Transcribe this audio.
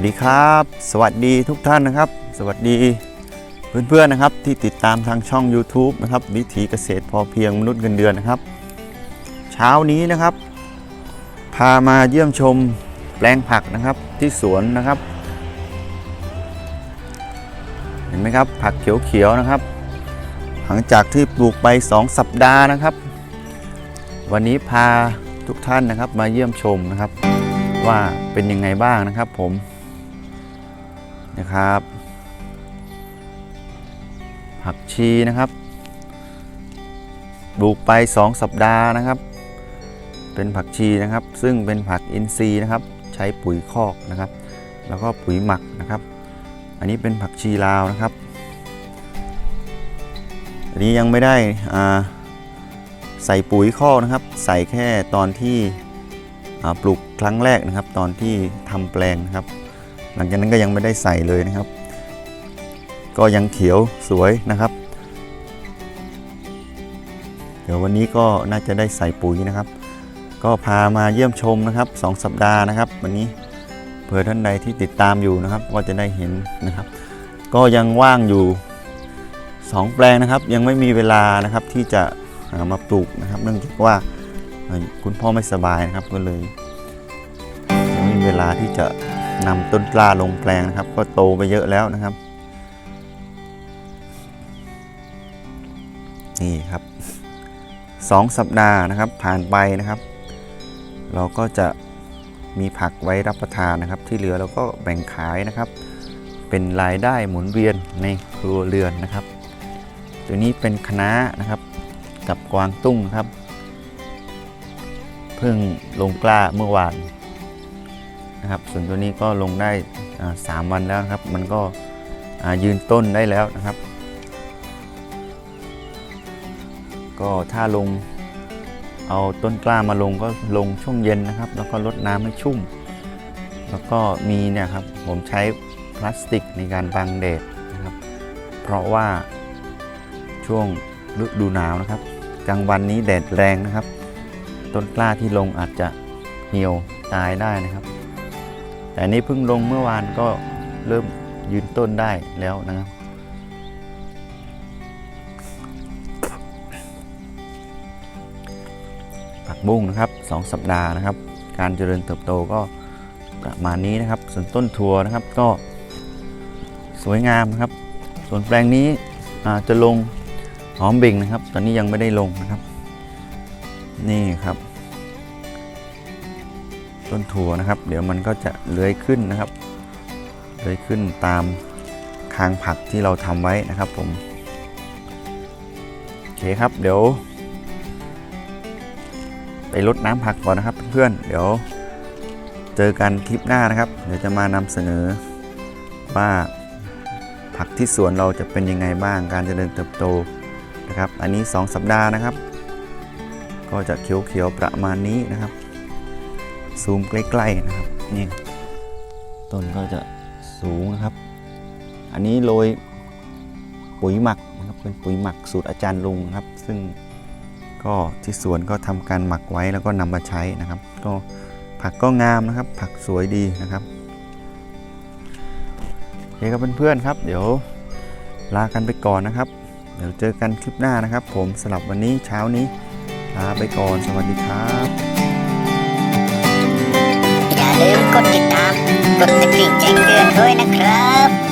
สวัสดีครับ สวัสดีทุกท่านนะครับ สวัสดีเพื่อนๆนะครับ ที่ติดตามทางช่อง YouTube นะครับ วิถีเกษตรพอเพียงมนุษย์เงินเดือนนะครับ เช้านี้นะครับ พามาเยี่ยมชมแปลงผักนะครับที่สวนนะครับ เห็นไหมครับผักเขียวๆนะครับ หลังจากที่ปลูกไป 2 สัปดาห์นะครับ วันนี้พาทุกท่านนะครับมาเยี่ยมชมนะครับว่าเป็นยังไงบ้างนะครับผม นะครับ ผักชีนะครับปลูกไป 2 สัปดาห์นะครับ เป็นผักชีนะครับ ซึ่งเป็นผักอินทรีย์นะครับ ใช้ปุ๋ยคอกนะครับ แล้วก็ปุ๋ยหมักนะครับ อันนี้เป็นผักชีลาวนะครับ อันนี้ยังไม่ได้ใส่ปุ๋ยคอกนะครับ ใส่แค่ตอนที่ปลูกครั้งแรกนะครับ ตอนที่ทำแปลงนะครับ ลังจากนั้นก็ยังไม่ได้ใส่เลยนะครับ ก็ยังเขียวสวยนะครับ เดี๋ยววันนี้ก็น่าจะได้ใส่ปุ๋ยนะครับ ก็พามาเยี่ยมชมนะครับ 2 สัปดาห์นะครับ วันนี้เผื่อท่านใดที่ติดตามอยู่นะครับ ก็จะได้เห็นนะครับ ก็ยังว่างอยู่ 2 แปลงนะครับ ยังไม่มีเวลานะครับที่จะามาปลูกนะครับ เนื่องจากว่าคุณพ่อไม่สบายนะครับก็เลยยังไม่มีเวลาที่จะ นำต้นกล้าลงแปลงนะครับ ก็โตไปเยอะแล้วนะครับ นี่ครับสองสัปดาห์นะครับ ผ่านไปนะครับ เราก็จะมีผักไว้รับประทานนะครับ ที่เหลือเราก็แบ่งขายนะครับ เป็นรายได้หมุนเวียนในครัวเรือนนะครับ ตัวนี้เป็นคณะนะครับ กับกวางตุ้งครับ เพิ่งลงกล้าเมื่อวาน นะครับ ส่วนตัวนี้ก็ลงได้สามวันแล้วครับ มันก็ยืนต้นได้แล้วนะครับ ก็ถ้าลงเอาต้นกล้ามาลงก็ลงช่วงเย็นนะครับ แล้วก็ลดน้ำให้ชุ่ม แล้วก็มีเนี่ยครับผมใช้พลาสติกในการบังแดดนะครับ เพราะว่าช่วงฤดูหนาวนะครับ กลางวันนี้แดดแรงนะครับ ต้นกล้าที่ลงอาจจะเหี่ยวตายได้นะครับ แต่อันนี้เพิ่งลงเมื่อวานก็เริ่มยืนต้นได้แล้วนะครับ ผักบุ้งนะครับ 2 สัปดาห์นะครับ การเจริญเติบโตก็ประมาณนี้นะครับ ส่วนต้นถั่วนะครับก็สวยงามนะครับ ส่วนแปลงนี้จะลงหอมเบ่งนะครับ ตอนนี้ยังไม่ได้ลงนะครับ นี่ครับ ต้นถั่วนะครับ เดี๋ยวมันก็จะเลื้อยขึ้นนะครับเลื้อยขึ้นตามคางผักที่เราทำไว้นะครับผมโอเคครับเดี๋ยว ไปรดน้ำผักก่อนนะครับเพื่อนเดี๋ยวเจอกันคลิปหน้านะครับ เดี๋ยวจะมานำเสนอว่าผักที่สวนเราจะเป็นยังไงบ้างการเจริญเติบโตนะครับ อันนี้ 2 สัปดาห์นะครับ ก็จะเขียวๆประมาณนี้นะครับ ซูมใกล้ๆนะครับนี่ต้นก็จะสูงนะครับ อันนี้โรยปุ๋ยหมักนะครับเป็นปุ๋ยหมักสูตรอาจารย์ลุงนะครับ ซึ่งก็ที่สวนก็ทำการหมักไว้แล้วก็นำมาใช้นะครับ ก็ผักก็งามนะครับ ผักสวยดีนะครับโอเคครับเพื่อนๆครับ เดี๋ยวลากันไปก่อนนะครับ เดี๋ยวเจอกันคลิปหน้านะครับ ผมสำหรับวันนี้เช้านี้ลาไปก่อนสวัสดีครับ ลืมกดติดตาม กดกระดิ่งแจ้งเตือนด้วยนะครับ